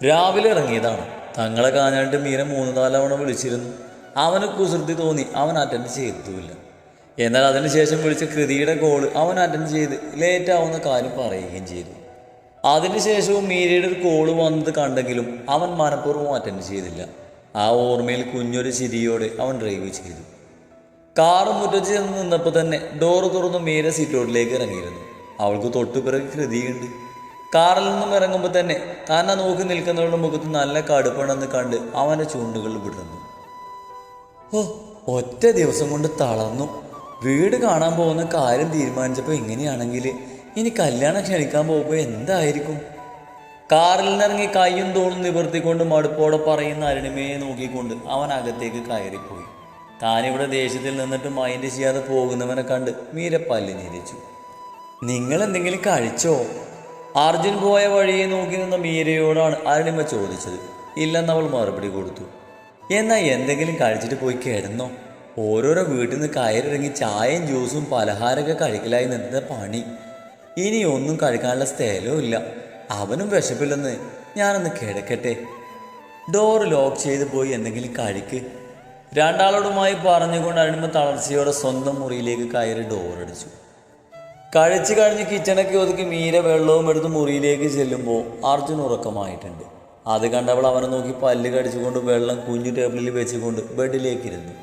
രാവിലെ ഇറങ്ങിയതാണ്. തങ്ങളെ കാണാനായിട്ട് മീര മൂന്ന് നാലവണ വിളിച്ചിരുന്നു. അവന് കുസൃതി തോന്നി അവൻ അറ്റൻഡ് ചെയ്തുമില്ല എന്നാൽ അതിനുശേഷം വിളിച്ച കൃതിയുടെ കോൾ അവൻ അറ്റൻഡ് ചെയ്ത് ലേറ്റാവുന്ന കാര്യം പറയുകയും ചെയ്തു. അതിനുശേഷവും മീരയുടെ ഒരു കോൾ വന്നത് കണ്ടെങ്കിലും അവൻ മനഃപൂർവം അറ്റൻഡ് ചെയ്തില്ല. ആ ഓർമ്മയിൽ കുഞ്ഞൊരു ചിരിയോടെ അവൻ ഡ്രൈവ് ചെയ്തു. കാറ് മുറ്റത്ത് ചെന്ന് നിന്നപ്പോൾ തന്നെ ഡോറ് തുറന്ന് മീര സീറ്റോട്ടിലേക്ക് ഇറങ്ങിയിരുന്നു. അവൾക്ക് തൊട്ടുപിറകെ കൃതിയുണ്ട്. കാറിൽ നിന്നും ഇറങ്ങുമ്പോൾ തന്നെ തന്നെ നോക്കി നിൽക്കുന്നവരുടെ മുഖത്ത് നല്ല കടുപ്പണെന്ന് കണ്ട് അവന്റെ ചൂണ്ടുകൾ വിടുന്നു ഓ ഒറ്റ ദിവസം കൊണ്ട് തളർന്നു. വീട് കാണാൻ പോകുന്ന കാര്യം തീരുമാനിച്ചപ്പോൾ ഇങ്ങനെയാണെങ്കിൽ ഇനി കല്യാണം ക്ഷണിക്കാൻ പോകുമ്പോൾ എന്തായിരിക്കും? കാറിൽ നിന്നിറങ്ങി കൈയും തോളും നിവർത്തിക്കൊണ്ട് മടുപ്പോടെ പറയുന്ന അരുണിമയെ നോക്കിക്കൊണ്ട് അവൻ അകത്തേക്ക് കയറിപ്പോയി. താനിവിടെ ദേഷ്യത്തിൽ നിന്നിട്ട് മൈൻഡ് ചെയ്യാതെ പോകുന്നവനെ കണ്ട് മീര പല്ല് ഞെരിച്ചു. നിങ്ങൾ എന്തെങ്കിലും കഴിച്ചോ? അർജുൻ പോയ വഴിയെ നോക്കി നിന്ന മീരയോടാണ് അരുണിമ ചോദിച്ചത്. ഇല്ലെന്ന് അവൾ മറുപടി കൊടുത്തു. എന്നാൽ എന്തെങ്കിലും കഴിച്ചിട്ട് പോയി കിടന്നോ. ഓരോരോ വീട്ടിൽ നിന്ന് കയറിറങ്ങി ചായയും ജ്യൂസും പലഹാരമൊക്കെ കഴിക്കലായി നിന്ന പണി. ഇനി ഒന്നും കഴിക്കാനുള്ള സ്ഥലവും ഇല്ല. അവനും വിശപ്പില്ലെന്ന് ഞാനൊന്ന് കിടക്കട്ടെ. ഡോർ ലോക്ക് ചെയ്ത് പോയി എന്തെങ്കിലും കഴിക്ക്. രണ്ടാളോടുമായി പറഞ്ഞുകൊണ്ട് അരുണിമ തളർച്ചയോടെ സ്വന്തം മുറിയിലേക്ക് കയറി ഡോറടിച്ചു കഴിച്ചു കഴിഞ്ഞ് കിച്ചണൊക്കെ ഒതുക്കി മീര വെള്ളവും എടുത്ത് മുറിയിലേക്ക് ചെല്ലുമ്പോൾ അർജുൻ ഉറക്കമായിട്ടുണ്ട്. അത് കണ്ടവൾ അവനെ നോക്കി പല്ല് കടിച്ചുകൊണ്ട് വെള്ളം കുഞ്ഞു ടേബിളിൽ വെച്ചുകൊണ്ട് ബെഡിലേക്ക് ഇരുന്നു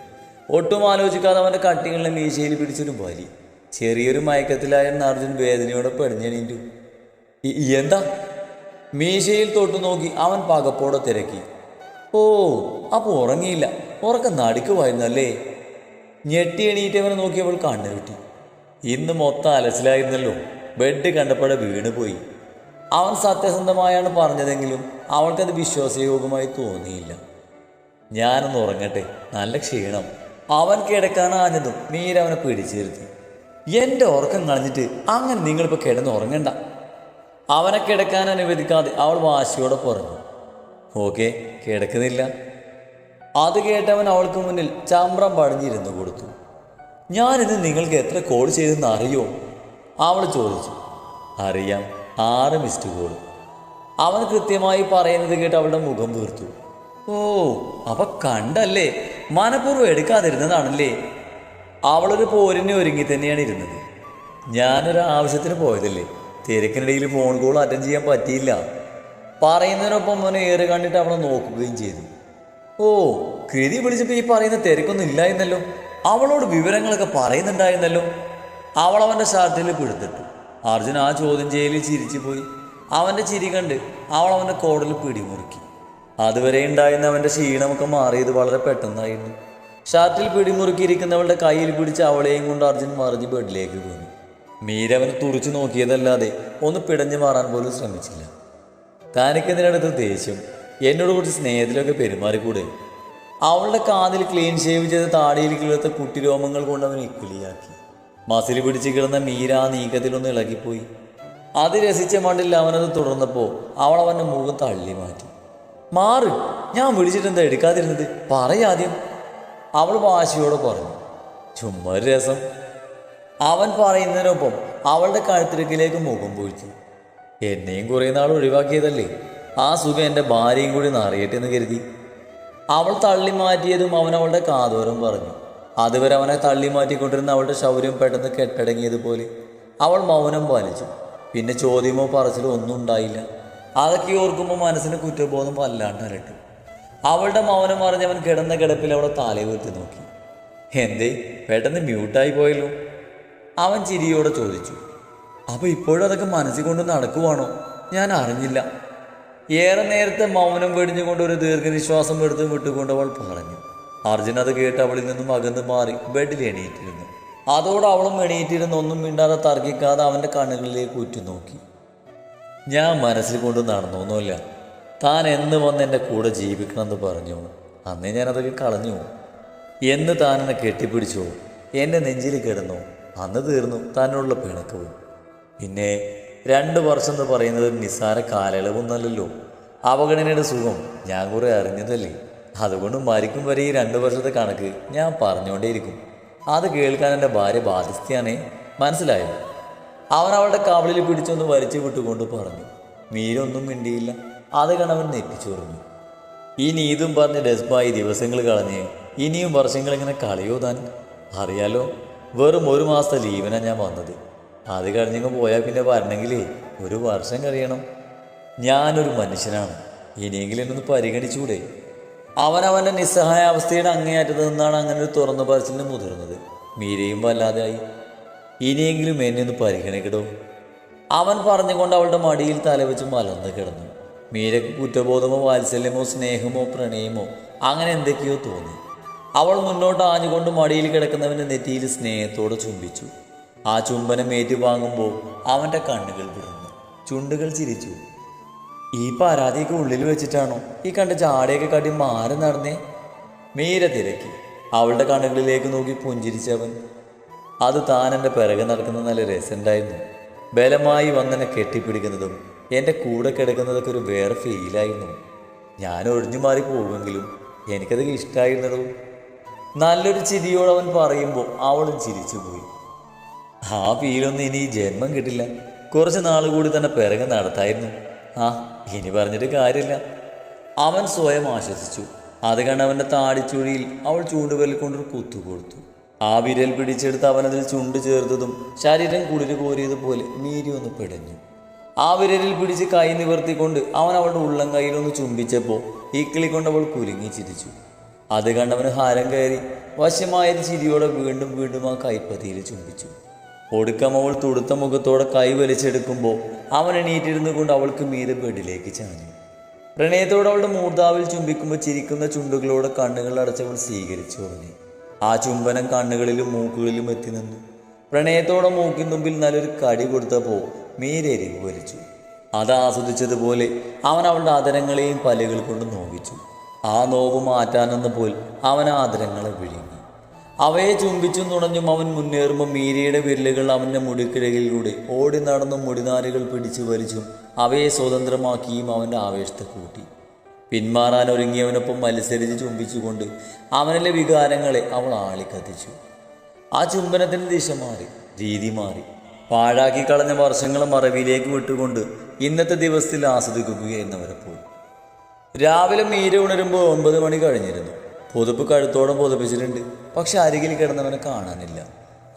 ഒട്ടും ആലോചിക്കാതെ അവന്റെ കട്ടികളിലെ മീശയിൽ പിടിച്ചൊരു വലി. ചെറിയൊരു മയക്കത്തിലായിരുന്ന അർജുൻ വേദനയോടെ പെടിഞ്ഞെണീറ്റു എന്താ മീശയിൽ തൊട്ടു നോക്കി അവൻ പകപ്പോടെ തിരക്കി. ഓ അപ്പോൾ ഉറങ്ങിയില്ല. ഉറക്കം നടുക്കുമായിരുന്നല്ലേ ഞെട്ടി എണീറ്റവനെ നോക്കിയവൾ കണ്ണുരുട്ടി. ഇന്ന് മൊത്തം അലച്ചിലായിരുന്നല്ലോ. ബെഡ് കണ്ടപ്പോഴെ വീണുപോയി. അവൻ സത്യസന്ധമായാണ് പറഞ്ഞതെങ്കിലും അവൾക്കത് വിശ്വാസയോഗ്യമായി തോന്നിയില്ല. ഞാനൊന്ന് ഉറങ്ങട്ടെ നല്ല ക്ഷീണം. അവൻ കിടക്കാൻ ആഞ്ഞതും മീരവനെ പിടിച്ചിരുത്തി എന്റെ ഉറക്കം കളഞ്ഞിട്ട് അങ്ങനെ നിങ്ങളിപ്പോൾ കിടന്ന് ഉറങ്ങണ്ട. അവനെ കിടക്കാൻ അനുവദിക്കാതെ അവൾ വാശിയോടെ പറഞ്ഞു ഓക്കെ കിടക്കുന്നില്ല. അത് കേട്ടവൻ അവൾക്ക് മുന്നിൽ ചമ്രം പടിഞ്ഞിരുന്നു കൊടുത്തു. ഞാനിന്ന് നിങ്ങൾക്ക് എത്ര കോൾ ചെയ്തെന്ന് അറിയോ? അവൾ ചോദിച്ചു. അറിയാം ആറ് മിസ്ഡ് കോൾ അവൻ കൃത്യമായി പറയുന്നത് കേട്ട് അവളുടെ മുഖം വീർത്തു. ഓ അവ കണ്ടല്ലേ? മനഃപൂർവം എടുക്കാതിരുന്നതാണല്ലേ? അവളൊരു പോരിനെ ഒരുങ്ങി തന്നെയാണ് ഇരുന്നത്. ഞാനൊരു ആവശ്യത്തിന് പോയതല്ലേ? തിരക്കിനിടയിൽ ഫോൺ കോൾ അറ്റൻഡ് ചെയ്യാൻ പറ്റിയില്ല. പറയുന്നതിനൊപ്പം അവനെ ഏറെ കണ്ടിട്ട് അവളെ നോക്കുകയും ചെയ്തു. ഓ കൃതി വിളിച്ചപ്പോൾ ഈ പറയുന്ന തിരക്കൊന്നും ഇല്ലായിരുന്നല്ലോ അവളോട് വിവരങ്ങളൊക്കെ പറയുന്നുണ്ടായിരുന്നല്ലോ. അവളവന്റെ ഷർട്ടിൽ പിടുത്തിട്ടു അർജുൻ ആ ചോദ്യം ചെയ്യലിൽ ചിരിച്ചു പോയി അവന്റെ ചിരി കണ്ട് അവളവന്റെ കോടൽ പിടിമുറുക്കി. അതുവരെ ഉണ്ടായിരുന്ന അവന്റെ ക്ഷീണമൊക്കെ മാറിയത് വളരെ പെട്ടെന്നായിരുന്നു. ഷർട്ടിൽ പിടിമുറുക്കിയിരിക്കുന്നവളുടെ കയ്യിൽ പിടിച്ച് അവളെയും കൊണ്ട് അർജുൻ മറിഞ്ഞ് ബെഡിലേക്ക് പോന്നു. മീരവൻ തുറച്ചു നോക്കിയതല്ലാതെ ഒന്ന് പിടഞ്ഞു മാറാൻ പോലും ശ്രമിച്ചില്ല. താനിക്കെതിനടുത്ത് ദേഷ്യം എന്നോട് കുറച്ച് സ്നേഹത്തിലൊക്കെ പെരുമാറിക്കൂടെ? അവളുടെ കാതിൽ ക്ലീൻ ഷേവ് ചെയ്ത താടിയിൽ കിളർത്ത കുട്ടിരോമങ്ങൾ കൊണ്ട് അവൻ ഇക്കുലിയാക്കി മസിൽ പിടിച്ച് കിടന്ന മീര ആ നീക്കത്തിലൊന്ന് ഇളകിപ്പോയി. അത് രസിച്ച മണ്ടിൽ അവനത് തുടർന്നപ്പോൾ അവൾ അവന്റെ മുഖം തള്ളി മാറ്റി. മാറ് ഞാൻ വിളിച്ചിട്ട് എന്താ എടുക്കാതിരുന്നത് പറയാദ്യം അവൾ വാശിയോടെ പറഞ്ഞു. ചുമ്മാ ഒരു രസം. അവൻ പറയുന്നതിനൊപ്പം അവളുടെ കഴുത്തിരക്കിലേക്ക് മുഖം പൊഴിച്ചു. എന്നെയും കുറേ നാൾ ഒഴിവാക്കിയതല്ലേ? ആ സുഖം എന്റെ ഭാര്യയും കൂടി നിറയട്ടെ എന്ന് കരുതി. അവൾ തള്ളി മാറ്റിയതും അവൻ അവളുടെ കാതോരം പറഞ്ഞു. അതുവരെ അവനെ തള്ളി മാറ്റിക്കൊണ്ടിരുന്ന അവളുടെ ശൗര്യം പെട്ടെന്ന് കെട്ടടങ്ങിയതുപോലെ അവൾ മൗനം പാലിച്ചു. പിന്നെ ചോദ്യമോ പറച്ചിലോ ഒന്നും ഉണ്ടായില്ല. അതൊക്കെ ഓർക്കുമ്പോൾ മനസ്സിന് കുറ്റബോധം വല്ലാണ്ട് അരട്ടു അവളുടെ മൗനം അറിഞ്ഞവൻ കിടന്ന കിടപ്പിൽ അവളെ താലേ ഉയർത്തി നോക്കി. എന്തേ പെട്ടെന്ന് മ്യൂട്ടായി പോയല്ലോ? അവൻ ചിരിയോടെ ചോദിച്ചു. അപ്പോൾ ഇപ്പോഴും അതൊക്കെ മനസ്സിൽ കൊണ്ട് നടക്കുവാണോ? ഞാൻ അറിഞ്ഞില്ല. ഏറെ നേരത്തെ മൗനം വെടിഞ്ഞുകൊണ്ട് ഒരു ദീർഘനിശ്വാസം എടുത്ത് വിട്ടുകൊണ്ട് അവൾ പറഞ്ഞു അർജുൻ അത് കേട്ട് അവളിൽ നിന്നും അകന്ന് മാറി ബെഡിൽ എണീറ്റിരുന്നു. അതോടെ അവളും എണീറ്റിരുന്ന് ഒന്നും മിണ്ടാതെ തർക്കിക്കാതെ അവന്റെ കണ്ണുകളിലേക്ക് ഉറ്റുനോക്കി ഞാൻ മനസ്സിൽ കൊണ്ട് നടന്നൊന്നുമില്ല. താൻ എന്ന് വന്ന് എന്റെ കൂടെ ജീവിക്കണമെന്ന് പറഞ്ഞു. അന്നേ ഞാനതൊക്കെ കളഞ്ഞു. എന്ന് താൻ എന്നെ കെട്ടിപ്പിടിച്ചോ. എന്റെ നെഞ്ചിൽ കിടന്നു. അന്ന് തീർന്നു താനുള്ള പിണക്കവും. പിന്നെ രണ്ട് വർഷം എന്ന് പറയുന്നത് നിസ്സാര കാലയളവൊന്നല്ലല്ലോ അവഗണനയുടെ സുഖം ഞാൻ കുറെ അറിഞ്ഞതല്ലേ. അതുകൊണ്ട് മരിക്കും വരെ ഈ രണ്ട് വർഷത്തെ കണക്ക് ഞാൻ പറഞ്ഞുകൊണ്ടേയിരിക്കും. അത് കേൾക്കാൻ എന്റെ ഭാര്യ ബാധ്യസ്ഥയാണേ. മനസ്സിലായോ? അവൻ അവളുടെ കവളിൽ പിടിച്ചൊന്ന് വലിച്ചു വിട്ടുകൊണ്ട് പറഞ്ഞു മീരൊന്നും മിണ്ടിയില്ല. അത് കണവൻ നെറ്റിച്ചോറിഞ്ഞു ഈ നീതും പറഞ്ഞ് ഡെസ്ബായി ദിവസങ്ങൾ കളഞ്ഞ് ഇനിയും വർഷങ്ങൾ ഇങ്ങനെ കളിയോ താൻ? അറിയാലോ വെറും ഒരു മാസത്തെ ലീവിനാണ് ഞാൻ വന്നത്. അത് കഴിഞ്ഞങ്ങ് പോയാൽ പിന്നെ വരണമെങ്കിലേ ഒരു വർഷം കഴിയണം. ഞാനൊരു മനുഷ്യനാണ്. ഇനിയെങ്കിലും എന്നൊന്ന് പരിഗണിച്ചുകൂടെ അവനവന്റെ നിസ്സഹായ അവസ്ഥയുടെ അങ്ങേയറ്റത്ത് നിന്നാണ് അങ്ങനെ ഒരു തുറന്നു പറച്ചിലിന് മുതിർന്നത്. മീരയും വല്ലാതെയായി. ഇനിയെങ്കിലും എന്നെ ഒന്ന് പരിഗണിക്കടോ? അവൻ പറഞ്ഞുകൊണ്ട് അവളുടെ മടിയിൽ തലവെച്ച് മലർന്ന് കിടന്നു. മീരയ്ക്ക് കുറ്റബോധമോ വാത്സല്യമോ സ്നേഹമോ പ്രണയമോ അങ്ങനെ എന്തൊക്കെയോ തോന്നി. അവൾ മുന്നോട്ട് ആഞ്ഞുകൊണ്ട് മടിയിൽ കിടക്കുന്നവന്റെ നെറ്റിയിൽ സ്നേഹത്തോടെ ചുംബിച്ചു. ആ ചുംബനം ഏറ്റുവാങ്ങുമ്പോൾ അവന്റെ കണ്ണുകൾ വിറന്നു. ചുണ്ടുകൾ ചിരിച്ചു. ഈ പരാതിയൊക്കെ ഉള്ളിൽ വെച്ചിട്ടാണോ ഈ കണ്ട ചാടിയൊക്കെ കാട്ടി മാറി നടന്നേ? മീര തിരക്കി. അവളുടെ കണ്ണുകളിലേക്ക് നോക്കി പുഞ്ചിരിച്ചവൻ. അത് താൻ എന്റെ പിറകെ നടക്കുന്ന നല്ല രസമുണ്ടായിരുന്നു. ബലമായി വന്നെന്നെ കെട്ടിപ്പിടിക്കുന്നതും എന്റെ കൂടെ കിടക്കുന്നതൊക്കെ ഒരു വേറെ ഫീലായിരുന്നു ഞാൻ ഒഴിഞ്ഞു മാറി പോകുമെങ്കിലും എനിക്കതൊക്കെ ഇഷ്ടമായിരുന്നതും നല്ലൊരു ചിരിയോട് അവൻ പറയുമ്പോൾ അവളും ചിരിച്ചുപോയി. ആ ഫീലൊന്നും ഇനി ജന്മം കിട്ടില്ല. കുറച്ച് നാൾ കൂടി തന്നെ പിറകെ നടത്തായിരുന്നു. ആ ഇനി പറഞ്ഞിട്ട് കാര്യമില്ല. അവൻ സ്വയം ആശ്വസിച്ചു. അത് കണ്ട് അവന്റെ താടിച്ചുഴിയിൽ അവൾ ചൂണ്ടുവിരൽ കൊണ്ടൊരു കുത്തു കൊടുത്തു. ആ വിരൽ പിടിച്ചെടുത്ത് അവനതിൽ ചുണ്ട് ചേർത്തതും ശരീരം കുളിര് കോരിയതുപോലെ നീരി ഒന്ന് പിടഞ്ഞു. ആ വിരലിൽ പിടിച്ച് കൈ നിവർത്തിക്കൊണ്ട് അവൻ അവളുടെ ഉള്ളം കയ്യിലൊന്ന് ചുംബിച്ചപ്പോൾ ഈ കിളി കൊണ്ട് അവൾ കുലുങ്ങി ചിരിച്ചു. അത് കണ്ടവന് ഹാരം കയറി വശമായ ചിരിയോടെ വീണ്ടും വീണ്ടും ആ കൈപ്പതിയിൽ ചുംബിച്ചു. ഒടുക്കം അവൾ തുടുത്ത മുഖത്തോടെ കൈ വലിച്ചെടുക്കുമ്പോൾ അവൻ എണീറ്റിരുന്നു കൊണ്ട് അവൾക്ക് മീതെ ബെഡിലേക്ക് ചാഞ്ഞു. പ്രണയത്തോടെ അവളുടെ മൂർധാവിൽ ചുംബിക്കുമ്പോൾ ചിരിക്കുന്ന ചുണ്ടുകളോട് കണ്ണുകൾ അടച്ചവൾ സ്വീകരിച്ചു പറഞ്ഞു ആ ചുംബനം കണ്ണുകളിലും മൂക്കുകളിലും എത്തി നിന്നു. പ്രണയത്തോടെ മൂക്കിൻ മുമ്പിൽ നല്ലൊരു കടി കൊടുത്തപ്പോൾ മീരെരിവ് വലിച്ചു. അത് ആസ്വദിച്ചതുപോലെ അവൻ അവളുടെ ആദരങ്ങളെയും പലകൾ കൊണ്ട് നോവിച്ചു. ആ നോവ് മാറ്റാനെന്ന പോൽ അവൻ ആദരങ്ങളെ വിഴുങ്ങി. അവയെ ചുംബിച്ചും തുണഞ്ഞും അവൻ മുന്നേറുമ്പോൾ മീരയുടെ വിരലുകൾ അവന്റെ മുടിക്കിഴകിലൂടെ ഓടി നടന്നും മുടിനാരുകൾ പിടിച്ചു വലിച്ചും അവയെ സ്വതന്ത്രമാക്കിയും അവന്റെ ആവേശത്തെ കൂട്ടി. പിന്മാറാൻ ഒരുങ്ങിയവനൊപ്പം മത്സരിച്ച് ചുംബിച്ചുകൊണ്ട് അവനിലെ വികാരങ്ങളെ അവൾ ആളിക്കത്തിച്ചു. ആ ചുംബനത്തിന്റെ ദിശ മാറി രീതി മാറി. പാഴാക്കി കളഞ്ഞ വർഷങ്ങളെ മറവിയിലേക്ക് വിട്ടുകൊണ്ട് ഇന്നത്തെ ദിവസത്തിൽ ആസ്വദിക്കുകയെന്നവരെ പോയി രാവിലെ മീര ഉണരുമ്പോൾ ഒമ്പത് മണി കഴിഞ്ഞിരുന്നു. പുതുപ്പ് കഴുത്തോടെ പുതപ്പിച്ചിട്ടുണ്ട്. പക്ഷെ അരികിൽ കിടന്നവനെ കാണാനില്ല.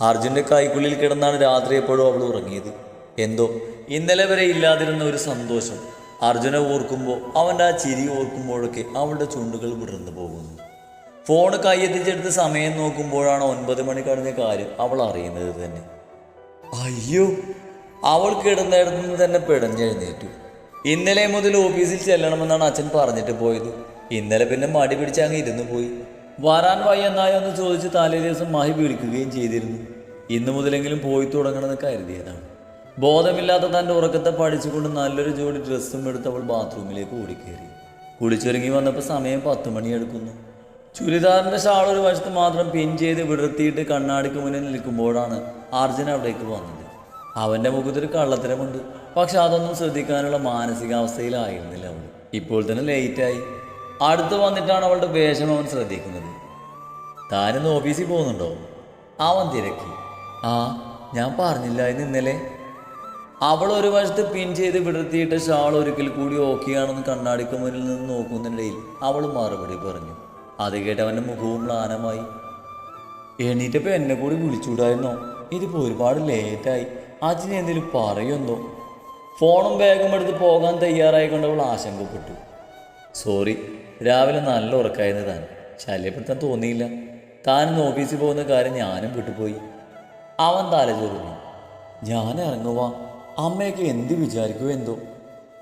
അർജുന്റെ കൈക്കുള്ളിൽ കിടന്നാണ് രാത്രി എപ്പോഴും അവൾ ഉറങ്ങിയത്. എന്തോ ഇന്നലെ വരെ ഇല്ലാതിരുന്ന ഒരു സന്തോഷം. അർജുനെ ഓർക്കുമ്പോൾ അവന്റെ ആ ചിരി ഓർക്കുമ്പോഴൊക്കെ അവളുടെ ചുണ്ടുകൾ വിടർന്നു പോകുന്നു. ഫോൺ കൈയെത്തിച്ചെടുത്ത് സമയം നോക്കുമ്പോഴാണ് ഒൻപത് മണി കഴിഞ്ഞ കാര്യം അവൾ അറിയുന്നത് തന്നെ. അയ്യോ അവൾ കിടന്നിടത്തുനിന്ന് തന്നെ പിടഞ്ഞെഴുന്നേറ്റു. ഇന്നലെ മുതൽ ഓഫീസിൽ ചെല്ലണമെന്നാണ് അച്ഛൻ പറഞ്ഞിട്ട് പോയത്. ഇന്നലെ പിന്നെ മടി പിടിച്ച് അങ്ങ് ഇരുന്നു പോയി. വരാൻ വയ്യെന്നായോ ഒന്ന് ചോദിച്ച് തലേ ദിവസം മാഹി വിളിക്കുകയും ചെയ്തിരുന്നു. ഇന്നു മുതലെങ്കിലും പോയി തുടങ്ങണമെന്ന് കരുതിയതാണ്. ബോധമില്ലാത്ത തന്റെ ഉറക്കത്തെ പഠിച്ചുകൊണ്ട് നല്ലൊരു ജോഡി ഡ്രസ്സും എടുത്ത് അവൾ ബാത്റൂമിലേക്ക് ഓടിക്കേറി. കുളിച്ചൊരുങ്ങി വന്നപ്പോൾ സമയം പത്ത് മണിയെടുക്കുന്നു. ചുരിദാറിന്റെ ഷാൾ ഒരു വശത്ത് മാത്രം പിൻ ചെയ്ത് വിടർത്തിയിട്ട് കണ്ണാടിക്ക് മുന്നിൽ നിൽക്കുമ്പോഴാണ് അർജുൻ അവിടേക്ക് വന്നത്. അവന്റെ മുഖത്തൊരു കള്ളത്തരമുണ്ട്. പക്ഷെ അതൊന്നും ശ്രദ്ധിക്കാനുള്ള മാനസികാവസ്ഥയിലായിരുന്നില്ല അവൾ. ഇപ്പോൾ തന്നെ ലേറ്റായി അടുത്ത് വന്നിട്ടാണ് അവളുടെ വേഷം അവൻ ശ്രദ്ധിക്കുന്നത്. താനിന്ന് ഓഫീസിൽ പോകുന്നുണ്ടോ? അവൻ തിരക്കി. ആ ഞാൻ പറഞ്ഞില്ല ഇന്ന് ഇന്നലെ. അവൾ ഒരു വശത്ത് പിൻ ചെയ്ത് വിടർത്തിയിട്ട് ഷാൾ ഒരിക്കൽ കൂടി ഓക്കെയാണെന്ന് കണ്ണാടിക്ക് മുന്നിൽ നിന്ന് നോക്കുന്നതിനിടയിൽ അവൾ മറുപടി പറഞ്ഞു. അത് കേട്ട് അവന്റെ മുഖവും മ്ലാനമായി. എണീറ്റപ്പോൾ എന്നെ കൂടി വിളിച്ചുകൂടായിരുന്നോ? ഇതിപ്പോൾ ഒരുപാട് ലേറ്റായി. അച്ഛനെ എന്തെങ്കിലും ഫോണും ബാഗും എടുത്ത് പോകാൻ തയ്യാറായിക്കൊണ്ട് അവൾ ആശങ്കപ്പെട്ടു. സോറി. രാവിലെ നല്ല ഉറക്കായിരുന്നു താൻ ശല്യപ്പെടുത്താൻ തോന്നിയില്ല. താനിന്ന് ഓഫീസിൽ പോകുന്ന കാര്യം ഞാനും വിട്ടുപോയി. അവൻ തലചൊറിഞ്ഞു ഞാൻ ഇറങ്ങുവാ. അമ്മയൊക്കെ എന്ത് വിചാരിക്കുമോ എന്തോ.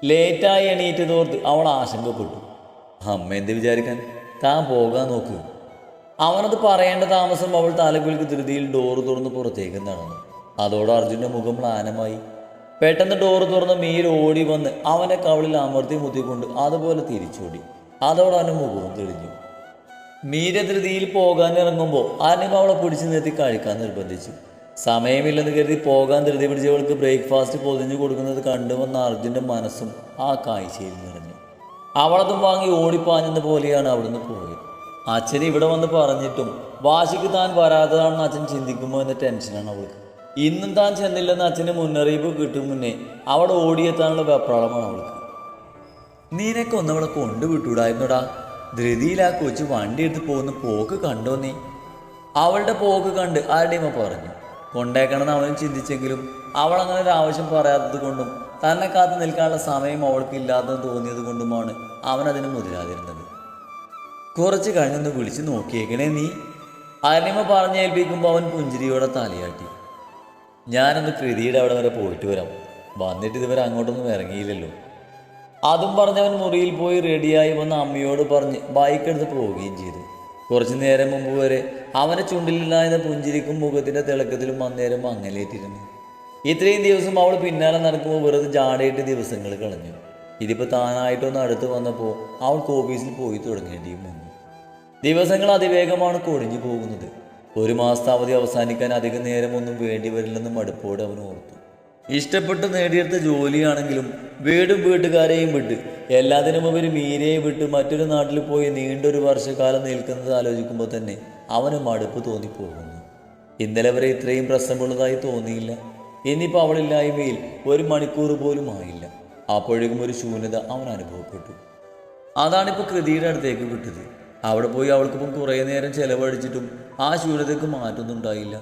ലേറ്റായി എണീറ്റതോർത്ത് അവൾ ആശങ്കപ്പെട്ടു. അമ്മ എന്ത് വിചാരിക്കാൻ? താൻ പോകാൻ നോക്ക്. അവനത് പറയേണ്ട താമസം അവൾ തലകുലിക്ക് ധൃതിയിൽ ഡോറ് തുറന്ന് പുറത്തേക്ക് നടന്നു. അതോടെ അർജുന്റെ മുഖം മ്ലാനമായി. പെട്ടെന്ന് ഡോറ് തുറന്ന് മീൽ ഓടി വന്ന് അവനെ കവളിൽ അമർത്തി മുത്തിക്കൊണ്ട് അതുപോലെ തിരിച്ചോടി. അതോടെ അവന്റെ മുഖവും തെളിഞ്ഞു. മീര ധൃതിയിൽ പോകാൻ ഇറങ്ങുമ്പോൾ ആരും അവളെ പിടിച്ചു നിർത്തി കഴിക്കാൻ നിർബന്ധിച്ചു. സമയമില്ലെന്ന് കരുതി പോകാൻ ധൃതി പിടിച്ചവൾക്ക് ബ്രേക്ക്ഫാസ്റ്റ് പൊതിഞ്ഞു കൊടുക്കുന്നത് കണ്ടുവന്ന അർജുന്റെ മനസ്സും ആ കാഴ്ചയിൽ നിറഞ്ഞു. അവളതും വാങ്ങി ഓടിപ്പാഞ്ഞത് പോലെയാണ് അവിടുന്ന് പോയത്. അച്ഛൻ ഇവിടെ വന്ന് പറഞ്ഞിട്ടും വാശിക്ക് താൻ വരാത്തതാണെന്ന് അച്ഛൻ ചിന്തിക്കുമോ എന്ന ടെൻഷനാണ് അവൾക്ക്. ഇന്നും താൻ ചെന്നില്ലെന്ന് അച്ഛന് മുന്നറിയിപ്പ് കിട്ടും മുന്നേ അവിടെ ഓടിയെത്താനുള്ള വെപ്രാളമാണ് അവൾക്ക്. നിനക്ക് ഒന്ന് അവളെ കൊണ്ടുവിട്ടൂടായിരുന്നുടാ ധൃതിയിൽ ആ കൊച്ചു വണ്ടി എടുത്ത് പോകുന്ന പോക്ക് കണ്ടോ നീ? അവളുടെ പോക്ക് കണ്ട് ആരുടെയും പറഞ്ഞു. കൊണ്ടേക്കണമെന്ന് അവനും ചിന്തിച്ചെങ്കിലും അവൾ അങ്ങനെ ഒരു ആവശ്യം പറയാത്തത് കൊണ്ടും തന്നെ കാത്തു നിൽക്കാനുള്ള സമയം അവൾക്ക് ഇല്ലാതെന്ന് തോന്നിയത് കൊണ്ടുമാണ് അവൻ അതിന് മുതിരാതിരുന്നത്. കുറച്ച് കഴിഞ്ഞൊന്ന് വിളിച്ച് നോക്കിയേക്കണേ നീ. അനിമ പറഞ്ഞേൽപ്പിക്കുമ്പോൾ അവൻ പുഞ്ചിരിയോടെ തലയാട്ടി. ഞാനൊന്ന് കൃതിയുടെ അവിടെ വരെ പോയിട്ട് വരാം. വന്നിട്ട് ഇതുവരെ അങ്ങോട്ടൊന്നും ഇറങ്ങിയില്ലല്ലോ. അതും പറഞ്ഞവൻ മുറിയിൽ പോയി റെഡിയായി വന്ന് അമ്മയോട് പറഞ്ഞ് ബൈക്ക് എടുത്ത് പോവുകയും ചെയ്തു. കുറച്ചു നേരം മുമ്പ് വരെ അവനെ ചുണ്ടിലില്ലായിരുന്ന പുഞ്ചിരിക്കും മുഖത്തിന്റെ തിളക്കത്തിലും അന്നേരം അങ്ങലേറ്റിരുന്നു. ഇത്രയും ദിവസം അവൾ പിന്നാലെ നടക്കുമ്പോൾ വെറുതെ ജാടയിട്ട് ദിവസങ്ങൾ കളഞ്ഞു. ഇതിപ്പോൾ താനായിട്ടൊന്ന് അടുത്ത് വന്നപ്പോൾ അവൾക്ക് ഓഫീസിൽ പോയി തുടങ്ങേണ്ടിയും വന്നു. ദിവസങ്ങൾ അതിവേഗമാണ് കൊടിഞ്ഞു പോകുന്നത്. ഒരു മാസത്തെ അവധി അവസാനിക്കാൻ അധികം നേരമൊന്നും വേണ്ടി വരില്ലെന്ന് മടുപ്പോടെ അവൻ ഓർത്തു. ഇഷ്ടപ്പെട്ട് നേടിയെടുത്ത ജോലിയാണെങ്കിലും വീടും വീട്ടുകാരെയും വിട്ട് എല്ലാത്തിനും ഉപരി മീരയെ വിട്ട് മറ്റൊരു നാട്ടിൽ പോയി നീണ്ടൊരു വർഷക്കാലം നിൽക്കുന്നത് ആലോചിക്കുമ്പോൾ തന്നെ അവന് മടുപ്പ് തോന്നിപ്പോകുന്നു. ഇന്നലെ വരെ ഇത്രയും പ്രശ്നമുള്ളതായി തോന്നിയില്ല. ഇനിയിപ്പോൾ അവളില്ലായ്മയിൽ ഒരു മണിക്കൂർ പോലും ആയില്ല. അപ്പോഴേക്കും ഒരു ശൂന്യത അവൻ അനുഭവപ്പെട്ടു. അതാണിപ്പോൾ കൃതിയുടെ അടുത്തേക്ക് വിട്ടത്. അവിടെ പോയി അവൾക്കിപ്പം കുറേ നേരം ചിലവഴിച്ചിട്ടും ആ ശൂന്യതയ്ക്ക് മാറ്റൊന്നും ഉണ്ടായില്ല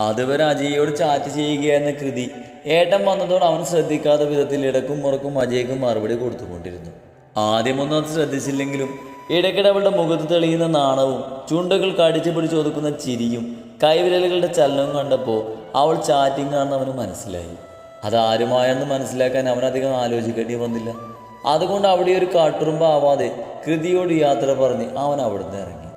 അതുവരെ അജയ്യോട് ചാറ്റ് എന്ന കൃതി ഏട്ടൻ വന്നതോട് അവൻ ശ്രദ്ധിക്കാത്ത വിധത്തിൽ ഇടക്കും മുറക്കും അജയ്ക്ക് മറുപടി കൊടുത്തുകൊണ്ടിരുന്നു. ആദ്യമൊന്നും അത് ശ്രദ്ധിച്ചില്ലെങ്കിലും ഇടയ്ക്കിടെ അവളുടെ മുഖത്ത് തെളിയുന്ന നാണവും ചുണ്ടുകൾ കടിച്ചു പിടിച്ച് ഒതുക്കുന്ന ചിരിയും കൈവിരലുകളുടെ ചലനവും കണ്ടപ്പോൾ അവൾ ചാറ്റിംഗ് ആണെന്ന് അവന് മനസ്സിലായി. അതാരുമായെന്ന് മനസ്സിലാക്കാൻ അവനധികം ആലോചിക്കേണ്ടി വന്നില്ല. അതുകൊണ്ട് അവിടെ ഒരു കാട്ടുറുമ്പ് ആവാതെ കൃതിയോട് യാത്ര പറഞ്ഞ് അവൻ അവിടുന്ന് ഇറങ്ങി.